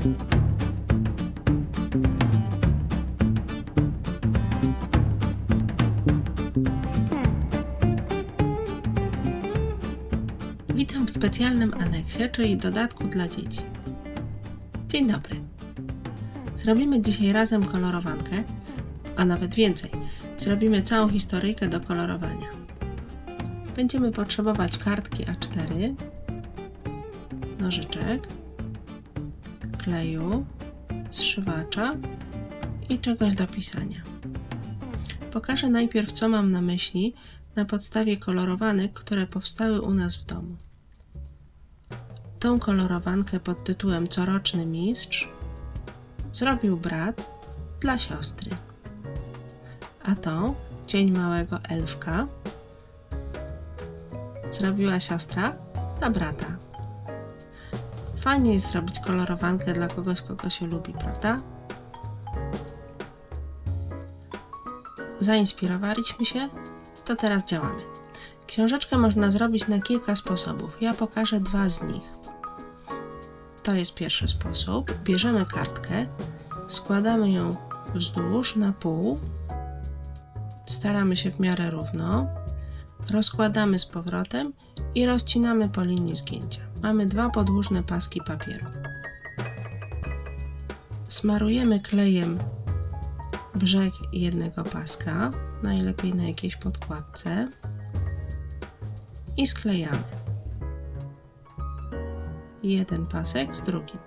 Witam w specjalnym aneksie, czyli dodatku dla dzieci. Dzień dobry. Zrobimy dzisiaj razem kolorowankę, a nawet więcej. Zrobimy całą historyjkę do kolorowania. Będziemy potrzebować kartki A4, nożyczek, kleju, zszywacza i czegoś do pisania. Pokażę najpierw, co mam na myśli na podstawie kolorowanek, które powstały u nas w domu. Tą kolorowankę pod tytułem Coroczny Mistrz zrobił brat dla siostry. A tą Dzień Małego Elfka zrobiła siostra dla brata. Fajnie jest zrobić kolorowankę dla kogoś, kogo się lubi, prawda? Zainspirowaliśmy się, to teraz działamy. Książeczkę można zrobić na kilka sposobów. Ja pokażę dwa z nich. To jest pierwszy sposób. Bierzemy kartkę, składamy ją wzdłuż na pół, staramy się w miarę równo, rozkładamy z powrotem i rozcinamy po linii zgięcia. Mamy dwa podłużne paski papieru. Smarujemy klejem brzeg jednego paska, najlepiej na jakiejś podkładce i sklejamy jeden pasek z drugim.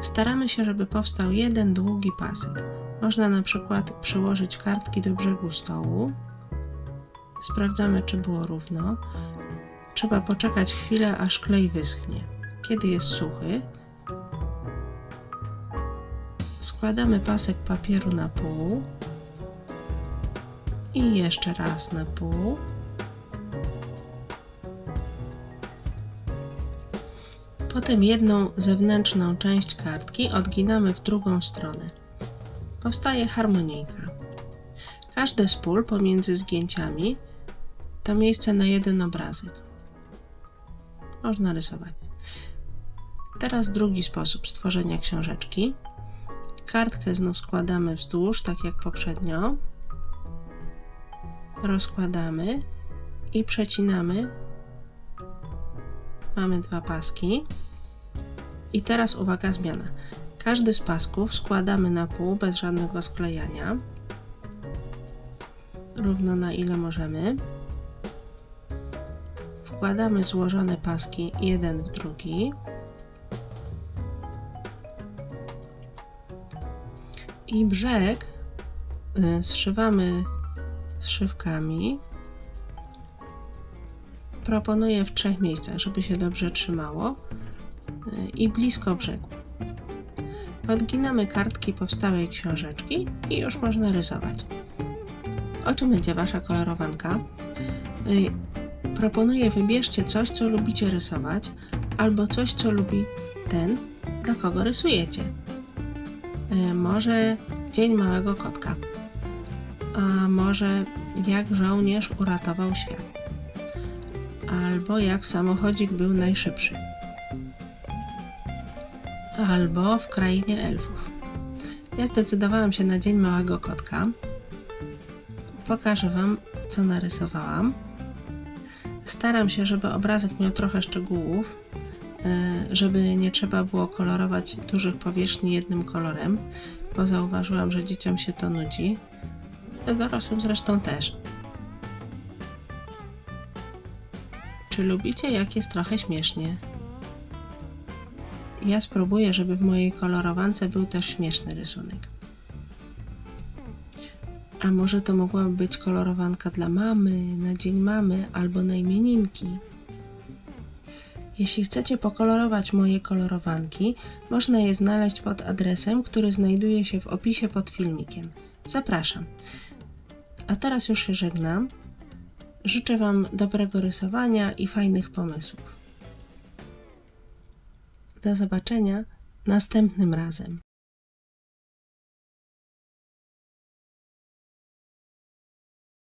Staramy się, żeby powstał jeden długi pasek. Można na przykład przyłożyć kartki do brzegu stołu. Sprawdzamy, czy było równo. Trzeba poczekać chwilę, aż klej wyschnie. Kiedy jest suchy, składamy pasek papieru na pół i jeszcze raz na pół. Potem jedną zewnętrzną część kartki odginamy w drugą stronę. Powstaje harmonijka. Każde z pól pomiędzy zgięciami to miejsce na jeden obrazek. Można rysować. Teraz drugi sposób stworzenia książeczki. Kartkę znów składamy wzdłuż, tak jak poprzednio. Rozkładamy i przecinamy. Mamy dwa paski. I teraz uwaga, zmiana. Każdy z pasków składamy na pół bez żadnego sklejania. Równo na ile możemy. Wkładamy złożone paski jeden w drugi. I brzeg y, zszywamy zszywkami. Proponuję w trzech miejscach, żeby się dobrze trzymało i blisko brzegu. Odginamy kartki powstałej książeczki i już można rysować. O czym będzie Wasza kolorowanka? Y, proponuję wybierzcie coś, co lubicie rysować, albo coś, co lubi ten, dla kogo rysujecie. Y, może Dzień Małego Kotka, a może jak żołnierz uratował świat, albo jak samochodzik był najszybszy albo w krainie elfów. Ja zdecydowałam się na Dzień Małego Kotka. Pokażę Wam, co narysowałam. Staram się, żeby obrazek miał trochę szczegółów, e, żeby nie trzeba było kolorować dużych powierzchni jednym kolorem, bo zauważyłam, że dzieciom się to nudzi. Dorosłym zresztą też. Czy lubicie, jak jest trochę śmiesznie? Ja spróbuję, żeby w mojej kolorowance był też śmieszny rysunek. A może to mogłaby być kolorowanka dla mamy, na dzień mamy albo na imieninki? Jeśli chcecie pokolorować moje kolorowanki, można je znaleźć pod adresem, który znajduje się w opisie pod filmikiem. Zapraszam. A teraz już się żegnam. Życzę Wam dobrego rysowania i fajnych pomysłów. Do zobaczenia następnym razem.